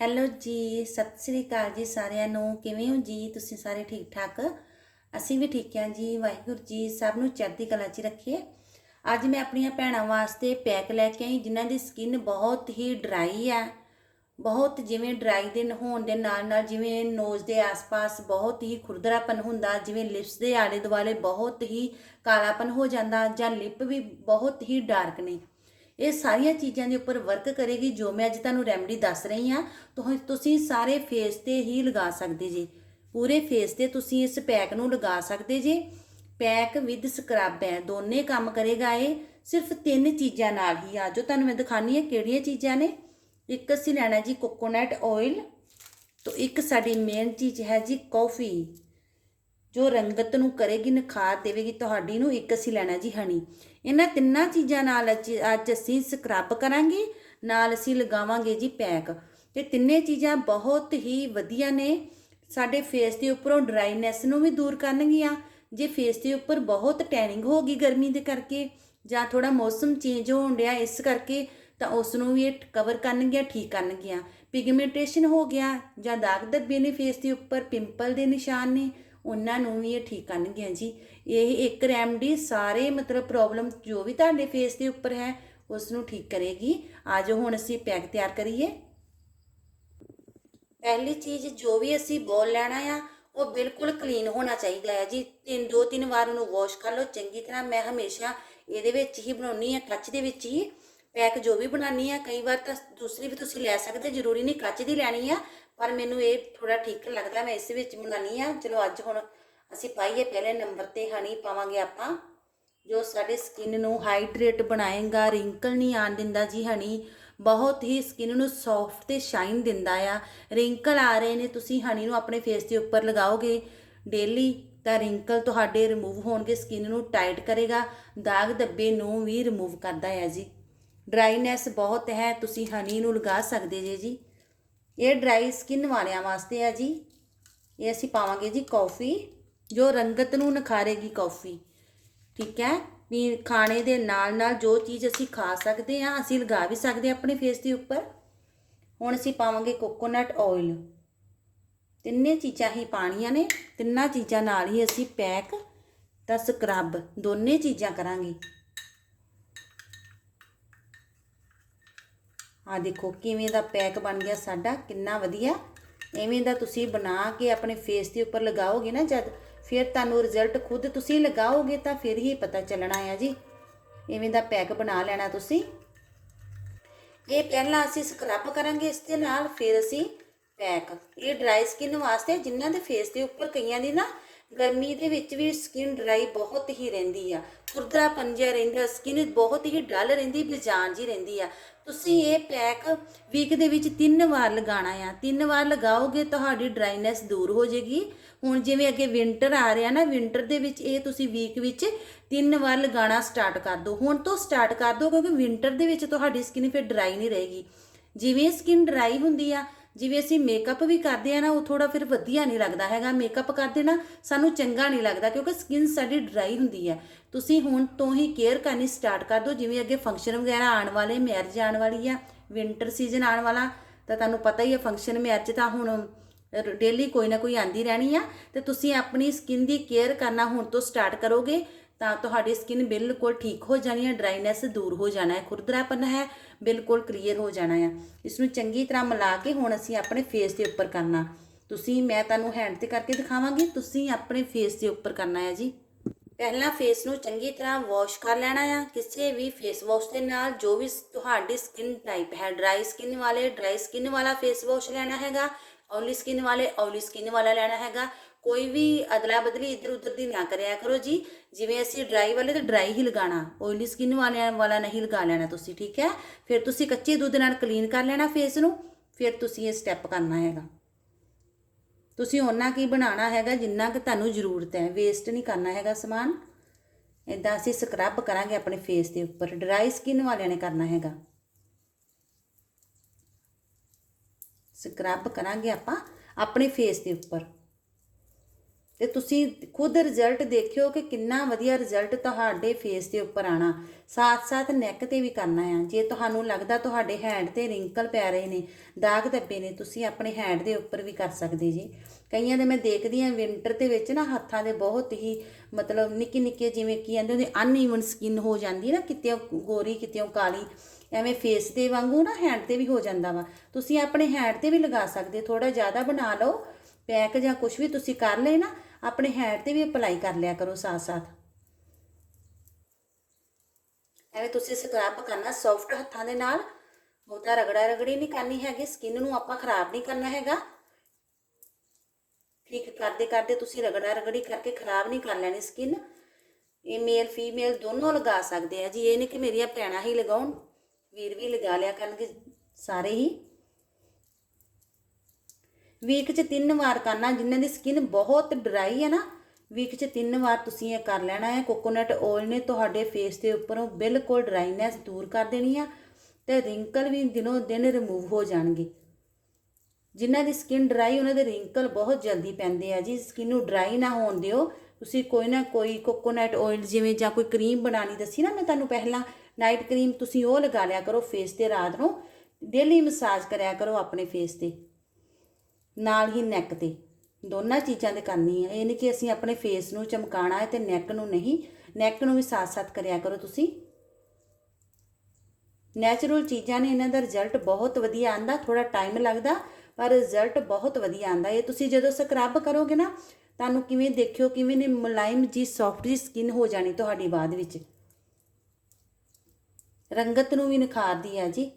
Hello ਜੀ, ਸਤਿ ਸ੍ਰੀ ਅਕਾਲ ਜੀ ਸਾਰਿਆਂ ਨੂੰ। ਕਿਵੇਂ ਹੋ ਜੀ? ਤੁਸੀਂ ਸਾਰੇ ਠੀਕ ਠਾਕ? ਅਸੀਂ ਵੀ ਠੀਕ ਹਾਂ ਜੀ, ਵਾਹਿਗੁਰੂ ਜੀ ਸਭ ਨੂੰ ਚੜ੍ਹਦੀ ਕਲਾ 'ਚ ਰੱਖੀਏ ਅੱਜ ਮੈਂ ਆਪਣੀਆਂ ਭੈਣਾਂ ਵਾਸਤੇ ਪੈਕ ਲੈ ਕੇ ਆਈ, ਜਿਨ੍ਹਾਂ ਦੀ ਸਕਿਨ ਬਹੁਤ ਹੀ ਡਰਾਈ ਆ। ਬਹੁਤ ਜਿਵੇਂ ਡਰਾਈ ਦੇ ਹੋਣ ਦੇ ਨਾਲ ਨਾਲ ਜਿਵੇਂ ਨੋਜ਼ ਦੇ ਆਸ-ਪਾਸ ਬਹੁਤ ਹੀ ਖੁਰਦਰਾਪਨ ਹੁੰਦਾ, ਜਿਵੇਂ ਲਿਪਸ ਦੇ ਆਲੇ ਦੁਆਲੇ ਬਹੁਤ ਹੀ ਕਾਲਾਪਨ ਹੋ ਜਾਂਦਾ ਜਾਂ ਲਿਪ ਵੀ ਬਹੁਤ ਹੀ ਡਾਰਕ ਨੇ। ਇਹ ਸਾਰੀਆਂ ਚੀਜ਼ਾਂ ਦੇ ਉੱਪਰ ਵਰਕ ਕਰੇਗੀ ਜੋ ਮੈਂ ਅੱਜ ਤੁਹਾਨੂੰ ਰੈਮਡੀ ਦੱਸ ਰਹੀ ਹਾਂ। ਤੁਹ- ਤੁਸੀਂ ਸਾਰੇ ਫੇਸ ਤੇ ਹੀ ਲਗਾ ਸਕਦੇ ਜੀ। ਪੂਰੇ ਫੇਸ ਤੇ ਤੁਸੀਂ ਇਸ ਪੈਕ ਨੂੰ ਲਗਾ ਸਕਦੇ ਜੀ। ਪੈਕ ਵਿਦ ਸਕਰਬ ਹੈ। ਦੋਨੇ ਕੰਮ ਕਰੇਗਾ ਇਹ। ਸਿਰਫ ਤਿੰਨ ਚੀਜ਼ਾਂ ਨਾਲ ਹੀ। ਆ ਜੋ ਤੁਹਾਨੂੰ ਮੈਂ ਦਿਖਾਣੀ ਹੈ ਕਿਹੜੀਆਂ ਚੀਜ਼ਾਂ ਨੇ। ਇੱਕ ਅਸੀਂ ਲੈਣਾ ਜੀ ਕੋਕੋਨਟ ਆਇਲ ਤੋਂ ਇੱਕ ਸਾਡੀ ਮੇਨ ਚੀਜ਼ ਹੈ ਜੀ ਕਾਫੀ ਜੋ ਰੰਗਤ ਨੂੰ ਕਰੇਗੀ, ਨਿਖਾਰ ਦੇਵੇਗੀ, ਤੁਹਾਡੀ ਨੂੰ ਇੱਕ ਅਸੀਂ ਲੈਣਾ ਜੀ ਹਣੀ। ਇਹਨਾਂ ਤਿੰਨਾਂ ਚੀਜ਼ਾਂ ਨਾਲ ਅੱਜ ਅੱਜ ਅਸੀਂ ਸਕਰਬ ਕਰਾਂਗੇ, ਨਾਲ ਅਸੀਂ ਲਗਾਵਾਂਗੇ ਜੀ ਪੈਕ। ਤੇ ਤਿੰਨੇ ਚੀਜ਼ਾਂ ਬਹੁਤ ਹੀ ਵਧੀਆ ਨੇ। ਸਾਡੇ ਫੇਸ ਦੇ ਉੱਪਰੋਂ ਡਰਾਈਨੈਸ ਨੂੰ ਵੀ ਦੂਰ ਕਰਨਗੀਆਂ। ਜੇ ਫੇਸ ਦੇ ਉੱਪਰ ਬਹੁਤ ਟੈਨਿੰਗ ਹੋ ਗਈ ਗਰਮੀ ਦੇ ਕਰਕੇ, ਜਾਂ ਥੋੜਾ ਮੌਸਮ ਚੇਂਜ ਹੋਣ ਡਿਆ ਇਸ ਕਰਕੇ, ਤਾਂ ਉਸ ਨੂੰ ਵੀ ਇਹ ਕਵਰ ਕਰਨਗੀਆਂ, ਠੀਕ ਕਰਨਗੀਆਂ। ਪਿਗਮੈਂਟੇਸ਼ਨ ਹੋ ਗਿਆ, ਜਾਂ ਦਾਗ ਧੱਬੇ ਨੇ ਫੇਸ ਦੇ ਉੱਪਰ ਪਿੰਪਲ ਦੇ ਨਿਸ਼ਾਨ ਨੇ ਉਹਨਾਂ ਨੂੰ ਵੀ ਇਹ ਠੀਕ ਕਰਨਗੀਆਂ ਜੀ। ਇਹ ਇੱਕ ਰੈਮਡੀ ਸਾਰੇ ਮਤਲਬ ਪ੍ਰੋਬਲਮ ਜੋ ਵੀ ਤੁਹਾਡੇ ਫੇਸ ਦੇ ਉੱਪਰ ਹੈ ਉਸ ਨੂੰ ਠੀਕ ਕਰੇਗੀ। ਆਜੋ ਹੁਣ ਅਸੀਂ ਪੈਕ ਤਿਆਰ ਕਰੀਏ। ਪਹਿਲੀ ਚੀਜ਼ ਜੋ ਵੀ ਅਸੀਂ ਬੋਲ ਲੈਣਾ ਆ, ਉਹ ਬਿਲਕੁਲ ਕਲੀਨ ਹੋਣਾ ਚਾਹੀਦਾ ਹੈ ਜੀ। ਤਿੰਨ, ਦੋ, ਤਿੰਨ ਵਾਰ ਉਹਨੂੰ ਵਾਸ਼ ਕਰ ਲਓ। ਚੰਗੀ ਤਰ੍ਹਾਂ ਮੈਂ ਹਮੇਸ਼ਾ ਇਹਦੇ ਵਿੱਚ ਹੀ ਬਣਾਉਣੀ ਆ ਕੱਚ ਦੇ ਵਿੱਚ ਹੀ। ਪੈਕ ਜੋ ਵੀ ਬਣਾਉਣੀ ਆ ਕਈ ਵਾਰ ਤਾਂ ਦੂਸਰੀ ਵੀ ਤੁਸੀਂ ਲੈ ਸਕਦੇ, ਜ਼ਰੂਰੀ ਨਹੀਂ ਕੱਚ ਦੀ ਲੈਣੀ ਆ। ਪਰ ਮੈਨੂੰ ਇਹ ਥੋੜਾ ਠੀਕ ਲੱਗਦਾ, ਮੈਂ ਇਸ ਵਿੱਚ ਬਣਾਉਣੀ ਆ। ਚਲੋ ਅੱਜ ਹੁਣ ਅਸੀਂ ਪਾਈਏ, ਪਹਿਲੇ ਨੰਬਰ ਤੇ ਹਨੀ ਪਾਵਾਂਗੇ ਆਪਾਂ। ਜੋ ਸਾਡੇ ਸਕਿਨ ਨੂੰ ਹਾਈਡਰੇਟ ਬਣਾਏਗਾ ਰਿੰਕਲ ਨਹੀਂ ਆਣ ਦਿੰਦਾ ਜੀ ਹਨੀ ਬਹੁਤ ਹੀ ਸਕਿਨ ਨੂੰ ਸੌਫਟ ਤੇ ਸ਼ਾਈਨ ਦਿੰਦਾ ਆ। ਰਿੰਕਲ ਆ ਰਹੇ ਨੇ, ਤੁਸੀਂ ਹਨੀ ਨੂੰ ਆਪਣੇ ਫੇਸ ਦੇ ਉੱਪਰ ਲਗਾਓਗੇ ਡੇਲੀ ਤਾਂ ਰਿੰਕਲ ਤੁਹਾਡੇ ਰਿਮੂਵ ਹੋਣਗੇ ਸਕਿਨ ਨੂੰ ਟਾਈਟ ਕਰੇਗਾ। ਦਾਗ ਧੱਬੇ ਨੂੰ ਵੀ ਰਿਮੂਵ ਕਰਦਾ ਹੈ ਜੀ। ਡਰਾਈਨੈਸ ਬਹੁਤ ਹੈ, ਤੁਸੀਂ ਹਨੀ ਨੂੰ ਲਗਾ ਸਕਦੇ ਜੇ ਜੀ। ਇਹ ਡਰਾਈ ਸਕਿਨ ਵਾਲਿਆਂ ਵਾਸਤੇ ਆ ਜੀ। ਇਹ ਅਸੀਂ ਪਾਵਾਂਗੇ ਜੀ ਕੌਫੀ, ਜੋ ਰੰਗਤ ਨੂੰ ਨਿਖਾਰੇਗੀ ਕੌਫੀ। ਠੀਕ ਹੈ? ਵੀ ਖਾਣੇ ਦੇ ਨਾਲ ਨਾਲ ਜੋ ਚੀਜ਼ ਅਸੀਂ ਖਾ ਸਕਦੇ ਹਾਂ, ਅਸੀਂ ਲਗਾ ਵੀ ਸਕਦੇ ਹਾਂ ਆਪਣੇ ਫੇਸ ਦੇ ਉੱਪਰ। ਹੁਣ ਅਸੀਂ ਪਾਵਾਂਗੇ ਕੋਕੋਨਟ ਆਇਲ ਤਿੰਨੇ ਚੀਜ਼ਾਂ ਹੀ ਪਾਣੀਆਂ ਨੇ, ਤਿੰਨਾਂ ਚੀਜ਼ਾਂ ਨਾਲ ਹੀ ਅਸੀਂ ਪੈਕ ਤਾਂ ਸਕਰਬ ਦੋਨੇ ਚੀਜ਼ਾਂ ਕਰਾਂਗੇ। ਆ ਦੇਖੋ ਕਿਵੇਂ ਦਾ ਪੈਕ ਬਣ ਗਿਆ ਸਾਡਾ, ਕਿੰਨਾ ਵਧੀਆ। ਐਵੇਂ ਦਾ ਤੁਸੀਂ ਬਣਾ ਕੇ ਆਪਣੇ ਫੇਸ ਦੇ ਉੱਪਰ ਲਗਾਓਗੇ ਨਾ ਜਦ ਫਿਰ ਤੁਹਾਨੂੰ ਰਿਜ਼ਲਟ ਖੁਦ ਤੁਸੀਂ ਲਗਾਓਗੇ ਤਾਂ ਫਿਰ ਹੀ ਪਤਾ ਚੱਲਣਾ ਹੈ ਜੀ। ਐਵੇਂ ਦਾ ਪੈਕ ਬਣਾ ਲੈਣਾ ਤੁਸੀਂ। ਇਹ ਪਹਿਲਾਂ ਅਸੀਂ ਸਕਰਬ ਕਰਾਂਗੇ ਇਸ ਦੇ ਨਾਲ, ਫਿਰ ਅਸੀਂ ਪੈਕ। ਇਹ ਡਰਾਈ ਸਕਿਨ ਵਾਸਤੇ ਜਿਨ੍ਹਾਂ ਦੇ ਫੇਸ ਦੇ ਉੱਪਰ ਕਈਆਂ ਦੀ ਨਾ ਗਰਮੀ ਦੇ ਵਿੱਚ ਵੀ ਸਕਿਨ ਡਰਾਈ ਬਹੁਤ ਹੀ ਰਹਿੰਦੀ ਆ। ਖੁਰਦਰਾ ਪੰਜਿਆ ਰਹਿੰਦਾ ਸਕਿਨ ਬਹੁਤ ਹੀ ਡਲ ਰਹਿੰਦੀ, ਬੇਜਾਨ ਜੀ ਰਹਿੰਦੀ ਆ। ਤੁਸੀਂ ਇਹ ਪੈਕ ਵੀਕ ਦੇ ਵਿੱਚ ਤਿੰਨ ਵਾਰ ਲਗਾਣਾ ਆ। ਤਿੰਨ ਵਾਰ ਲਗਾਓਗੇ ਤੁਹਾਡੀ ਡਰਾਈਨੈਸ ਦੂਰ ਹੋ ਜੇਗੀ ਹੁਣ ਜਿਵੇਂ ਅੱਗੇ ਵਿంటర్ ਆ ਰਿਹਾ ਨਾ ਵਿంటర్ ਦੇ ਵਿੱਚ ਇਹ ਤੁਸੀਂ ਵੀਕ ਵਿੱਚ ਤਿੰਨ ਵਾਰ ਲਗਾਣਾ ਸਟਾਰਟ ਕਰ ਦਿਓ। ਹੁਣ ਤੋਂ ਸਟਾਰਟ ਕਰ ਦਿਓ ਕਿਉਂਕਿ ਵਿంటర్ ਦੇ ਵਿੱਚ ਤੁਹਾਡੀ ਸਕਿਨ ਫਿਰ ਡਰਾਈ ਨਹੀਂ ਰਹੇਗੀ। ਜਿਵੇਂ ਸਕਿਨ ਡਰਾਈ ਹੁੰਦੀ ਆ ਜਿਵੇਂ ਅਸੀਂ ਮੇਕਅਪ ਵੀ ਕਰਦੇ ਆ ਨਾ, ਉਹ ਥੋੜਾ ਫਿਰ ਵਧੀਆ ਨਹੀਂ ਲੱਗਦਾ ਹੈਗਾ। ਮੇਕਅਪ ਕਰਦੇ ਨਾ, ਸਾਨੂੰ ਚੰਗਾ ਨਹੀਂ ਲੱਗਦਾ ਕਿਉਂਕਿ ਸਕਿਨ ਸਾਡੀ ਡਰਾਈ ਹੁੰਦੀ ਹੈ। ਤੁਸੀਂ ਹੁਣ ਤੋਂ ਹੀ ਕੇਅਰ ਕਰਨੀ ਸਟਾਰਟ ਕਰ ਦਿਓ। ਜਿਵੇਂ ਅੱਗੇ ਫੰਕਸ਼ਨ ਵਗੈਰਾ ਆਉਣ ਵਾਲੇ ਮੈਰਿਜ ਆਉਣ ਵਾਲੀ ਆ ਵਿంటర్ ਸੀਜ਼ਨ ਆਉਣ ਵਾਲਾ, ਤਾਂ ਤੁਹਾਨੂੰ ਪਤਾ ਹੀ ਹੈ ਫੰਕਸ਼ਨ ਮੈਰਿਜ ਤਾਂ ਹੁਣ ਡੇਲੀ ਕੋਈ ਨਾ ਕੋਈ ਆਂਦੀ ਰਹਿਣੀ ਆ। ਤੇ ਤੁਸੀਂ ਆਪਣੀ ਸਕਿਨ ਦੀ ਕੇਅਰ ਕਰਨਾ ਹੁਣ ਤੋਂ ਸਟਾਰਟ ਕਰੋਗੇ। ਤਾਂ ਤੁਹਾਡੀ ਸਕਿਨ ਬਿਲਕੁਲ ਠੀਕ ਹੋ ਜਾਣੀ ਹੈ ਡਰਾਈਨੈਸ ਦੂਰ ਹੋ ਜਾਣਾ ਹੈ, ਖੁਰਦਰਾਪਨ ਹੈ, ਬਿਲਕੁਲ ਕਲੀਅਰ ਹੋ ਜਾਣਾ ਹੈ। ਇਸ ਨੂੰ ਚੰਗੀ ਤਰ੍ਹਾਂ ਮਿਲਾ ਕੇ ਹੁਣ ਅਸੀਂ ਆਪਣੇ ਫੇਸ ਦੇ ਉੱਪਰ ਕਰਨਾ। ਤੁਸੀਂ, ਮੈਂ ਤੁਹਾਨੂੰ ਹੈਂਡ ਤੇ ਕਰਕੇ ਦਿਖਾਵਾਂਗੀ, ਤੁਸੀਂ ਆਪਣੇ ਫੇਸ ਦੇ ਉੱਪਰ ਕਰਨਾ ਹੈ ਜੀ। ਪਹਿਲਾਂ ਫੇਸ ਨੂੰ ਚੰਗੀ ਤਰ੍ਹਾਂ ਵਾਸ਼ ਕਰ ਲੈਣਾ ਆ, ਕਿਸੇ ਵੀ ਫੇਸ ਵਾਸ਼ ਦੇ ਨਾਲ ਜੋ ਵੀ ਤੁਹਾਡੀ ਸਕਿਨ ਟਾਈਪ ਹੈ ਡਰਾਈ ਸਕਿਨ ਵਾਲੇ ਡਰਾਈ ਸਕਿਨ ਵਾਲਾ ਫੇਸ ਵਾਸ਼ ਲੈਣਾ ਹੈਗਾ ਆਇਲੀ ਸਕਿਨ ਵਾਲੇ ਆਇਲੀ ਸਕਿਨ ਵਾਲਾ ਲੈਣਾ ਹੈਗਾ। ਕੋਈ ਵੀ ਅਦਲਾ ਬਦਲੀ ਇੱਧਰ ਉੱਧਰ ਦੀ ਨਾ ਕਰਿਆ ਕਰੋ ਜੀ। ਜਿਵੇਂ ਅਸੀਂ ਡਰਾਈ ਵਾਲੇ ਤੇ ਡਰਾਈ ਹੀ ਲਗਾਣਾ ਓਇਲੀ ਸਕਿਨ ਵਾਲਿਆਂ ਵਾਲਾ ਨਹੀਂ ਲਗਾ ਲੈਣਾ ਤੁਸੀਂ, ਠੀਕ ਹੈ? ਫਿਰ ਤੁਸੀਂ ਕੱਚੇ ਦੁੱਧ ਨਾਲ ਕਲੀਨ ਕਰ ਲੈਣਾ ਫੇਸ ਨੂੰ, ਫਿਰ ਤੁਸੀਂ ਇਹ ਸਟੈਪ ਕਰਨਾ ਹੈਗਾ। ਤੁਸੀਂ ਉਹਨਾਂ ਕੀ ਬਣਾਉਣਾ ਹੈਗਾ ਜਿੰਨਾ ਕਿ ਤੁਹਾਨੂੰ ਜ਼ਰੂਰਤ ਹੈ ਵੇਸਟ ਨਹੀਂ ਕਰਨਾ ਹੈਗਾ ਸਮਾਨ। ਇਦਾਂ ਅਸੀਂ ਸਕਰਬ ਕਰਾਂਗੇ ਆਪਣੇ ਫੇਸ ਦੇ ਉੱਪਰ ਡਰਾਈ ਸਕਿਨ ਵਾਲਿਆਂ ਨੇ ਕਰਨਾ ਹੈਗਾ। ਸਕਰਬ ਕਰਾਂਗੇ ਆਪਾਂ ਆਪਣੇ ਫੇਸ ਦੇ ਉੱਪਰ। ਤੇ ਤੁਸੀਂ ਖੁਦ ਰਿਜ਼ਲਟ ਦੇਖਿਓ ਕਿ ਕਿੰਨਾ ਵਧੀਆ ਰਿਜ਼ਲਟ ਤੁਹਾਡੇ ਫੇਸ ਦੇ ਉੱਪਰ ਆਣਾ ਸਾਥ-ਸਾਥ ਨੈਕ ਤੇ ਵੀ ਕਰਨਾ ਆ। ਜੇ ਤੁਹਾਨੂੰ ਲੱਗਦਾ ਤੁਹਾਡੇ ਹੈਂਡ ਤੇ ਰਿੰਕਲ ਪੈ ਰਹੇ ਨੇ, ਦਾਗ ਧੱਬੇ ਨੇ, ਤੁਸੀਂ ਆਪਣੇ ਹੈਂਡ ਦੇ ਉੱਪਰ ਵੀ ਕਰ ਸਕਦੇ ਜੀ। ਕਈਆਂ ਦੇ ਮੈਂ ਦੇਖਦੀ ਆ ਵਿੰਟਰ ਦੇ ਵਿੱਚ ਨਾ ਹੱਥਾਂ ਦੇ ਬਹੁਤ ਹੀ ਮਤਲਬ ਨਿੱਕੀ ਨਿੱਕੇ ਜਿਵੇਂ ਕੀ ਕਹਿੰਦੇ ਉਹਦੀ ਅਨਈਵਨ ਸਕਿਨ ਹੋ ਜਾਂਦੀ ਨਾ ਕਿਤੇ ਗੋਰੀ ਕਿਤੇ ਕਾਲੀ, ਐਵੇਂ ਫੇਸ ਤੇ ਵਾਂਗੂ ਨਾ ਹੈਂਡ ਤੇ ਵੀ ਹੋ ਜਾਂਦਾ ਵਾ। ਤੁਸੀਂ ਆਪਣੇ ਹੈਂਡ ਤੇ ਵੀ ਲਗਾ ਸਕਦੇ ਥੋੜਾ ਜ਼ਿਆਦਾ ਬਣਾ ਲਓ ਪੈਕ ਜਾਂ ਕੁਝ ਵੀ ਤੁਸੀਂ ਕਰ ਲਏ ਨਾ ਆਪਣੇ ਹੈਂਡ ਤੇ ਵੀ ਅਪਲਾਈ ਕਰ ਲਿਆ ਕਰੋ ਸਾਥ ਸਾਥ ਐਵੇਂ ਤੁਸੀਂ ਸਕ੍ਰਬ ਕਰਨਾ ਸੌਫਟ ਹੱਥਾਂ ਦੇ ਨਾਲ। ਬਹੁਤਾ ਰਗੜਾ ਰਗੜੀ ਨਹੀਂ ਕਰਨੀ ਹੈਗੀ ਸਕਿਨ ਨੂੰ ਆਪਾਂ ਖਰਾਬ ਨਹੀਂ ਕਰਨਾ ਹੈਗਾ। ਠੀਕ ਕਰਦੇ ਕਰਦੇ ਤੁਸੀਂ ਰਗੜਾ ਰਗੜੀ ਕਰਕੇ ਖਰਾਬ ਨਹੀਂ ਕਰ ਲੈਣੀ ਸਕਿਨ ਇਹ ਮੇਲ ਫੀਮੇਲ ਦੋਨੋਂ ਲਗਾ ਸਕਦੇ ਆ ਜੀ। ਇਹ ਨਹੀਂ ਕਿ ਮੇਰੀਆਂ ਭੈਣਾਂ ਹੀ ਲਗਾਉਣ, ਵੀਰ ਵੀ ਲਗਾ ਲਿਆ ਕਰਨਗੇ ਸਾਰੇ ਹੀ। ਵੀਕ 'ਚ ਤਿੰਨ ਵਾਰ ਕਰਨਾ, ਜਿਨ੍ਹਾਂ ਦੀ ਸਕਿਨ ਬਹੁਤ ਡਰਾਈ ਹੈ ਨਾ ਵੀਕ 'ਚ ਤਿੰਨ ਵਾਰ ਤੁਸੀਂ ਇਹ ਕਰ ਲੈਣਾ ਹੈ। ਕੋਕੋਨਟ ਓਇਲ ਨੇ ਤੁਹਾਡੇ ਫੇਸ ਦੇ ਉੱਪਰੋਂ ਬਿਲਕੁਲ ਡਰਾਈਨੈਸ ਦੂਰ ਕਰ ਦੇਣੀ ਆ ਤੇ ਰਿੰਕਲ ਵੀ ਦਿਨੋ ਦਿਨ ਰਿਮੂਵ ਹੋ ਜਾਣਗੇ। ਜਿਨ੍ਹਾਂ ਦੀ ਸਕਿਨ ਡਰਾਈ ਉਹਨਾਂ ਦੇ ਰਿੰਕਲ ਬਹੁਤ ਜਲਦੀ ਪੈਂਦੇ ਆ ਜੀ। ਸਕਿਨ ਨੂੰ ਡਰਾਈ ਨਾ ਹੋਣ ਦਿਓ। ਤੁਸੀਂ ਕੋਈ ਨਾ ਕੋਈ ਕੋਕੋਨਟ ਆਇਲ ਜਿਵੇਂ ਜਾਂ ਕੋਈ ਕਰੀਮ ਬਣਾਣੀ ਦੱਸੀ ਨਾ ਮੈਂ ਤੁਹਾਨੂੰ ਪਹਿਲਾਂ ਨਾਈਟ ਕਰੀਮ ਤੁਸੀਂ ਉਹ ਲਗਾ ਲਿਆ ਕਰੋ ਫੇਸ ਤੇ ਰਾਤ ਨੂੰ। ਡੇਲੀ ਮਸਾਜ ਕਰਿਆ ਕਰੋ ਆਪਣੇ ਫੇਸ ਤੇ। ਨਾਲ ਹੀ ਨੈਕ ਤੇ। ਦੋਨਾਂ ਚੀਜ਼ਾਂ ਦੇ ਕਰਨੀ ਹੈ ਇਹ ਨਹੀਂ ਕਿ ਅਸੀਂ ਆਪਣੇ ਫੇਸ ਨੂੰ ਚਮਕਾਣਾ ਹੈ ਤੇ ਨੈਕ ਨੂੰ ਨਹੀਂ। ਨੈਕ ਨੂੰ ਵੀ ਸਾਥ-ਸਾਥ ਕਰਿਆ ਕਰੋ ਤੁਸੀਂ। ਨੈਚੁਰਲ ਚੀਜ਼ਾਂ ਨੇ, ਇਹਨਾਂ ਦਾ ਰਿਜ਼ਲਟ ਬਹੁਤ ਵਧੀਆ ਆਂਦਾ। ਥੋੜਾ ਟਾਈਮ ਲੱਗਦਾ, ਪਰ ਰਿਜ਼ਲਟ ਬਹੁਤ ਵਧੀਆ ਆਂਦਾ। ਇਹ ਤੁਸੀਂ ਜਦੋਂ ਸਕਰਬ ਕਰੋਗੇ ਨਾ, ਤੁਹਾਨੂੰ ਕਿਵੇਂ ਦੇਖਿਓ, ਕਿਵੇਂ ਨੇ ਮੁਲਾਇਮ ਜੀ ਸੌਫਟ ਜੀ ਸਕਿਨ ਹੋ ਜਾਣੀ ਤੁਹਾਡੀ ਬਾਅਦ ਵਿੱਚ। ਰੰਗਤ ਨੂੰ ਵੀ ਨਿਖਾਰਦੀ ਹੈ ਜੀ।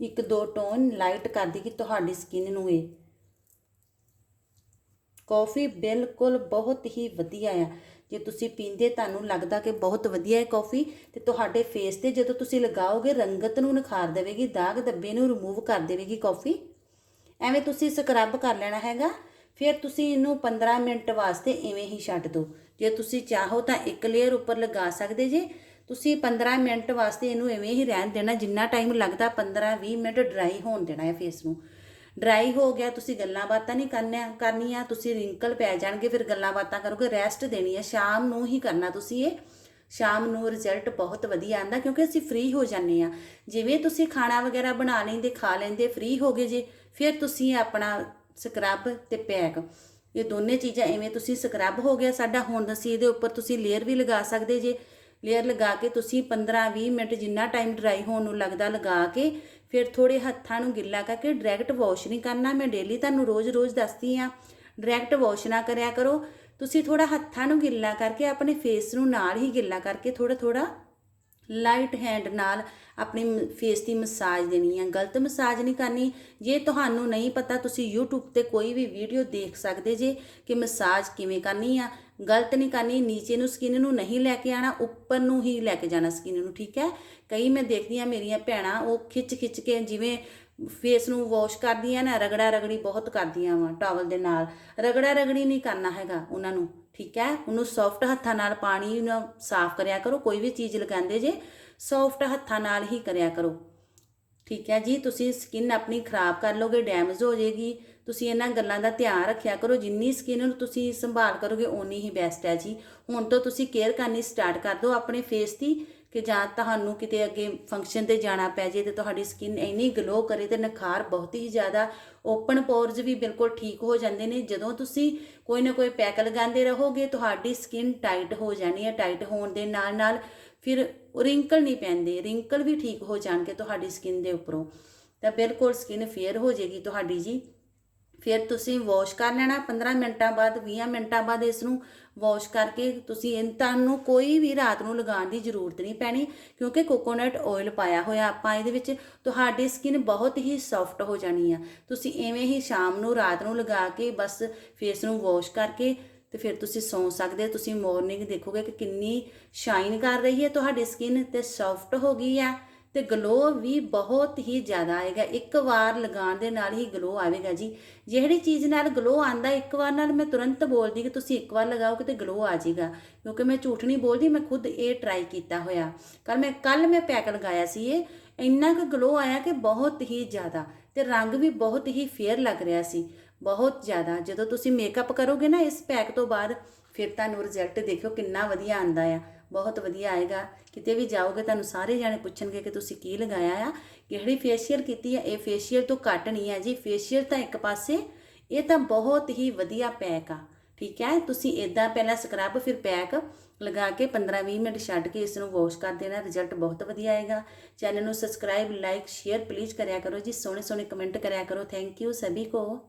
ਇੱਕ ਦੋ ਟੋਨ ਲਾਈਟ ਕਰ ਦੇਗੀ ਤੁਹਾਡੀ ਸਕਿਨ ਨੂੰ ਇਹ। ਕਾਫੀ ਬਿਲਕੁਲ ਬਹੁਤ ਹੀ ਵਧੀਆ ਆ। ਜੇ ਤੁਸੀਂ ਪੀਂਦੇ ਤੁਹਾਨੂੰ ਲੱਗਦਾ ਕਿ ਬਹੁਤ ਵਧੀਆ ਹੈ ਕਾਫੀ, ਤੇ ਤੁਹਾਡੇ ਫੇਸ ਤੇ ਜਦੋਂ ਤੁਸੀਂ ਲਗਾਓਗੇ, ਰੰਗਤ ਨੂੰ ਨਿਖਾਰ ਦੇਵੇਗੀ, ਦਾਗ ਧੱਬੇ ਨੂੰ ਰਿਮੂਵ ਕਰ ਦੇਵੇਗੀ ਕਾਫੀ। ਐਵੇਂ ਤੁਸੀਂ ਸਕਰਬ ਕਰ ਲੈਣਾ ਹੈਗਾ, ਫਿਰ ਤੁਸੀਂ ਇਹਨੂੰ 15 ਮਿੰਟ ਵਾਸਤੇ ਇਵੇਂ ਹੀ ਛੱਡ ਦਿਓ। ਜੇ ਤੁਸੀਂ ਚਾਹੋ ਤਾਂ ਇੱਕ ਲੇਅਰ ਉੱਪਰ ਲਗਾ ਸਕਦੇ ਜੇ ਤੁਸੀਂ 15 ਮਿੰਟ ਵਾਸਤੇ ਇਹਨੂੰ ਐਵੇਂ ਹੀ ਰਹਿਣ ਦੇਣਾ, ਜਿੰਨਾ ਟਾਈਮ ਲੱਗਦਾ 15-20 ਮਿੰਟ ਡਰਾਈ ਹੋਣ ਦੇਣਾ ਹੈ ਫੇਸ ਨੂੰ। ਡਰਾਈ ਹੋ ਗਿਆ, ਤੁਸੀਂ ਗੱਲਾਂ ਬਾਤਾਂ ਨਹੀਂ ਕਰਨੀਆਂ ਕਰਨੀਆਂ, ਤੁਸੀਂ ਰਿੰਕਲ ਪੈ ਜਾਣਗੇ, ਫਿਰ ਗੱਲਾਂ ਬਾਤਾਂ ਕਰੋਗੇ ਰੈਸਟ ਦੇਣੀ ਹੈ। ਸ਼ਾਮ ਨੂੰ ਹੀ ਕਰਨਾ ਤੁਸੀਂ ਇਹ। ਸ਼ਾਮ ਨੂੰ ਰਿਜ਼ਲਟ ਬਹੁਤ ਵਧੀਆ ਆਂਦਾ ਕਿਉਂਕਿ ਅਸੀਂ ਫ੍ਰੀ ਹੋ ਜਾਂਦੇ ਆ ਜਿਵੇਂ ਤੁਸੀਂ ਖਾਣਾ ਵਗੈਰਾ ਬਣਾ ਲੈਂਦੇ, ਖਾ ਲੈਂਦੇ ਫ੍ਰੀ ਹੋ ਗਏ ਜੇ, ਫਿਰ ਤੁਸੀਂ ਆਪਣਾ ਸਕਰਬ ਤੇ ਪੈਕ ਇਹ ਦੋਨੇ ਚੀਜ਼ਾਂ ਐਵੇਂ ਤੁਸੀਂ ਸਕਰਬ ਹੋ ਗਿਆ, ਸਾਡਾ ਹੁਣ ਅਸੀਂ ਇਹਦੇ ਉੱਪਰ ਤੁਸੀਂ ਲੇਅਰ ਵੀ ਲਗਾ ਸਕਦੇ ਜੇ। ਲੇਅਰ ਲਗਾ ਕੇ ਤੁਸੀਂ 15-20 ਮਿੰਟ ਜਿੰਨਾ ਟਾਈਮ ਡਰਾਈ ਹੋਣ ਨੂੰ ਲੱਗਦਾ ਲਗਾ ਕੇ ਫਿਰ ਥੋੜੇ ਹੱਥਾਂ ਨੂੰ ਗਿੱਲਾ ਕਰਕੇ ਡਾਇਰੈਕਟ ਵਾਸ਼ ਨਹੀਂ ਕਰਨਾ। ਮੈਂ ਡੇਲੀ ਤੁਹਾਨੂੰ ਰੋਜ਼-ਰੋਜ਼ ਦੱਸਦੀ ਆ ਡਾਇਰੈਕਟ ਵਾਸ਼ ਨਾ ਕਰਿਆ ਕਰੋ। ਤੁਸੀਂ ਥੋੜਾ ਹੱਥਾਂ ਨੂੰ ਗਿੱਲਾ ਕਰਕੇ ਆਪਣੇ ਫੇਸ ਨੂੰ ਨਾਲ ਹੀ ਗਿੱਲਾ ਕਰਕੇ ਥੋੜਾ ਥੋੜਾ ਲਾਈਟ ਹੈਂਡ ਨਾਲ ਆਪਣੀ ਫੇਸ ਦੀ ਮਸਾਜ ਦੇਣੀ ਹੈ ਗਲਤ ਮਸਾਜ ਨਹੀਂ ਕਰਨੀ। ਜੇ ਤੁਹਾਨੂੰ ਨਹੀਂ ਪਤਾ, ਤੁਸੀਂ YouTube ਤੇ ਕੋਈ ਵੀ ਵੀਡੀਓ ਦੇਖ ਸਕਦੇ ਜੇ ਕਿ ਮਸਾਜ ਕਿਵੇਂ ਕਰਨੀ ਆ। ਗਲਤ ਨਹੀਂ ਕਰਨੀ, ਨੀਚੇ ਨੂੰ ਸਕਿਨ ਨੂੰ ਨਹੀਂ ਲੈ ਕੇ ਆਣਾ ਉੱਪਰ ਨੂੰ ਹੀ ਲੈ ਕੇ ਜਾਣਾ ਸਕਿਨ ਨੂੰ, ਠੀਕ ਹੈ? ਕਈ ਮੈਂ ਦੇਖਦੀ ਆ ਮੇਰੀਆਂ ਭੈਣਾਂ, ਉਹ ਖਿੱਚ ਖਿੱਚ ਕੇ ਜਿਵੇਂ ਫੇਸ ਨੂੰ ਵਾਸ਼ ਕਰਦੀਆਂ ਨਾ ਰਗੜਾ ਰਗੜੀ ਬਹੁਤ ਕਰਦੀਆਂ ਵਾ ਟਾਵਲ ਦੇ ਨਾਲ। ਰਗੜਾ ਰਗੜੀ ਨਹੀਂ ਕਰਨਾ ਹੈਗਾ ਉਹਨਾਂ ਨੂੰ। ਠੀਕ ਹੈ? ਉਹਨੂੰ ਸੌਫਟ ਹੱਥਾਂ ਨਾਲ ਪਾਣੀ ਨਾਲ ਸਾਫ਼ ਕਰਿਆ ਕਰੋ, ਕੋਈ ਵੀ ਚੀਜ਼ ਲਗਾਉਂਦੇ ਜੇ ਸੌਫਟ ਹੱਥਾਂ ਨਾਲ ਹੀ ਕਰਿਆ ਕਰੋ। ਠੀਕ ਹੈ ਜੀ? ਤੁਸੀਂ ਸਕਿਨ ਆਪਣੀ ਖਰਾਬ ਕਰ ਲੋਗੇ ਡੈਮੇਜ ਹੋ ਜਾਏਗੀ। ਤੁਸੀਂ ਇਹਨਾਂ ਗੱਲਾਂ ਦਾ ਧਿਆਨ ਰੱਖਿਆ ਕਰੋ, ਜਿੰਨੀ ਸਕਿਨ ਨੂੰ ਤੁਸੀਂ ਸੰਭਾਲ ਕਰੋਗੇ, ਓਨੀ ਹੀ ਬੈਸਟ ਹੈ ਜੀ। ਹੁਣ ਤੋਂ ਤੁਸੀਂ ਕੇਅਰ ਕਰਨੀ ਸਟਾਰਟ ਕਰ ਦਿਓ ਆਪਣੇ ਫੇਸ ਦੀ। ਕਿ ਜਾਂ ਤੁਹਾਨੂੰ ਕਿਤੇ ਅੱਗੇ ਫੰਕਸ਼ਨ ਤੇ ਜਾਣਾ ਪੈ ਜੇ ਤੇ ਤੁਹਾਡੀ ਸਕਿਨ ਇੰਨੀ ਗਲੋ ਕਰੇ ਤੇ ਨਿਖਾਰ ਬਹੁਤ ਹੀ ਜ਼ਿਆਦਾ ਓਪਨ ਪੋਰਸ ਵੀ ਬਿਲਕੁਲ ਠੀਕ ਹੋ ਜਾਂਦੇ ਨੇ। ਜਦੋਂ ਤੁਸੀਂ ਕੋਈ ਨਾ ਕੋਈ ਪੈਕ ਲਗਾਉਂਦੇ ਰਹੋਗੇ, ਤੁਹਾਡੀ ਸਕਿਨ ਟਾਈਟ ਹੋ ਜਾਣੀ ਹੈ ਟਾਈਟ ਹੋਣ ਦੇ ਨਾਲ ਨਾਲ ਫਿਰ ਰਿੰਕਲ ਨਹੀਂ ਪੈਂਦੇ ਰਿੰਕਲ ਵੀ ਠੀਕ ਹੋ ਜਾਣਗੇ ਤੁਹਾਡੀ ਸਕਿਨ ਦੇ ਉੱਪਰੋਂ। ਤਾਂ ਬਿਲਕੁਲ ਸਕਿਨ ਫੇਅਰ ਹੋ ਜਾਏਗੀ ਤੁਹਾਡੀ ਜੀ। ਫਿਰ ਤੁਸੀਂ ਵਾਸ਼ ਕਰ ਲੈਣਾ 15 ਮਿੰਟਾਂ ਬਾਅਦ 20 ਮਿੰਟਾਂ ਬਾਅਦ ਇਸ ਨੂੰ ਵਾਸ਼ ਕਰਕੇ ਤੁਸੀਂ ਇਹ ਤੁਹਾਨੂੰ ਕੋਈ ਵੀ ਰਾਤ ਨੂੰ ਲਗਾਉਣ ਦੀ ਜ਼ਰੂਰਤ ਨਹੀਂ ਪੈਣੀ, ਕਿਉਂਕਿ ਕੋਕੋਨਟ ਆਇਲ ਪਾਇਆ ਹੋਇਆ ਆਪਾਂ ਇਹਦੇ ਵਿੱਚ, ਤੁਹਾਡੀ ਸਕਿਨ ਬਹੁਤ ਹੀ ਸੌਫਟ ਹੋ ਜਾਣੀ ਆ। ਤੁਸੀਂ ਐਵੇਂ ਹੀ ਸ਼ਾਮ ਨੂੰ, ਰਾਤ ਨੂੰ ਲਗਾ ਕੇ ਬਸ ਫੇਸ ਨੂੰ ਵਾਸ਼ ਕਰਕੇ ਤੇ ਫਿਰ ਤੁਸੀਂ ਸੌਂ ਸਕਦੇ ਹੋ। ਤੁਸੀਂ ਮਾਰਨਿੰਗ ਦੇਖੋਗੇ ਕਿ ਕਿੰਨੀ ਸ਼ਾਈਨ ਕਰ ਰਹੀ ਹੈ, ਤੁਹਾਡੀ ਸਕਿਨ ਤੇ ਸੌਫਟ ਹੋ ਗਈ ਆ। ਤੇ ਗਲੋ ਵੀ ਬਹੁਤ ਹੀ ਜ਼ਿਆਦਾ ਆਏਗਾ। ਇੱਕ ਵਾਰ ਲਗਾਉਣ ਦੇ ਨਾਲ ਹੀ ਗਲੋ ਆਵੇਗਾ ਜੀ। ਜਿਹੜੀ ਚੀਜ਼ ਨਾਲ ਗਲੋ ਆਂਦਾ ਇੱਕ ਵਾਰ ਨਾਲ ਮੈਂ ਤੁਰੰਤ ਬੋਲਦੀ ਕਿ ਤੁਸੀਂ ਇੱਕ ਵਾਰ ਲਗਾਓਗੇ ਤੇ ਗਲੋ ਆ ਜਾਏਗਾ। ਕਿਉਂਕਿ ਮੈਂ ਝੂਠ ਨਹੀਂ ਬੋਲਦੀ, ਮੈਂ ਖੁਦ ਇਹ ਟਰਾਈ ਕੀਤਾ ਹੋਇਆ। ਕੱਲ ਮੈਂ ਕੱਲ ਮੈਂ ਪੈਕ ਲਗਾਇਆ ਸੀ ਇਹ। ਇੰਨਾ ਕੁ ਗਲੋ ਆਇਆ ਕਿ ਬਹੁਤ ਹੀ ਜ਼ਿਆਦਾ ਤੇ ਰੰਗ ਵੀ ਬਹੁਤ ਹੀ ਫੇਅਰ ਲੱਗ ਰਿਹਾ ਸੀ। ਬਹੁਤ ਜ਼ਿਆਦਾ। ਜਦੋਂ ਤੁਸੀਂ ਮੇਕਅਪ ਕਰੋਗੇ ਨਾ ਇਸ ਪੈਕ ਤੋਂ ਬਾਅਦ, ਫਿਰ ਤੁਹਾਨੂੰ ਰਿਜ਼ਲਟ ਦੇਖਿਓ ਕਿੰਨਾ ਵਧੀਆ ਆਂਦਾ ਆ। ਬਹੁਤ ਵਧੀਆ ਆਏਗਾ। ਕਿਤੇ ਵੀ ਜਾਓਗੇ, ਤੁਹਾਨੂੰ ਸਾਰੇ ਜਾਣੇ ਪੁੱਛਣਗੇ ਕਿ ਤੁਸੀਂ ਕੀ ਲਗਾਇਆ ਆ। ਕਿਹੜੀ ਫੇਸ਼ੀਅਲ ਕੀਤੀ ਹੈ ਇਹ ਫੇਸ਼ੀਅਲ ਤੋਂ ਘੱਟ ਨਹੀਂ ਹੈ ਜੀ। ਫੇਸ਼ੀਅਲ ਤਾਂ ਇੱਕ ਪਾਸੇ, ਇਹ ਤਾਂ ਬਹੁਤ ਹੀ ਵਧੀਆ ਪੈਕ ਆ। ਠੀਕ ਹੈ? ਤੁਸੀਂ ਇਦਾਂ ਪਹਿਲਾਂ ਸਕਰਬ ਫਿਰ ਪੈਕ ਲਗਾ ਕੇ 15-20 ਮਿੰਟ ਛੱਡ ਕੇ ਇਸ ਨੂੰ ਵਾਸ਼ ਕਰ ਦੇਣਾ। ਰਿਜ਼ਲਟ ਬਹੁਤ ਵਧੀਆ ਆਏਗਾ। ਚੈਨਲ ਨੂੰ ਸਬਸਕ੍ਰਾਈਬ ਲਾਈਕ ਸ਼ੇਅਰ ਪਲੀਜ਼ ਕਰਿਆ ਕਰੋ ਜੀ। ਸੋਹਣੇ ਸੋਹਣੇ ਕਮੈਂਟ ਕਰਿਆ ਕਰੋ। ਥੈਂਕ ਯੂ ਸਭੀ ਕੋ।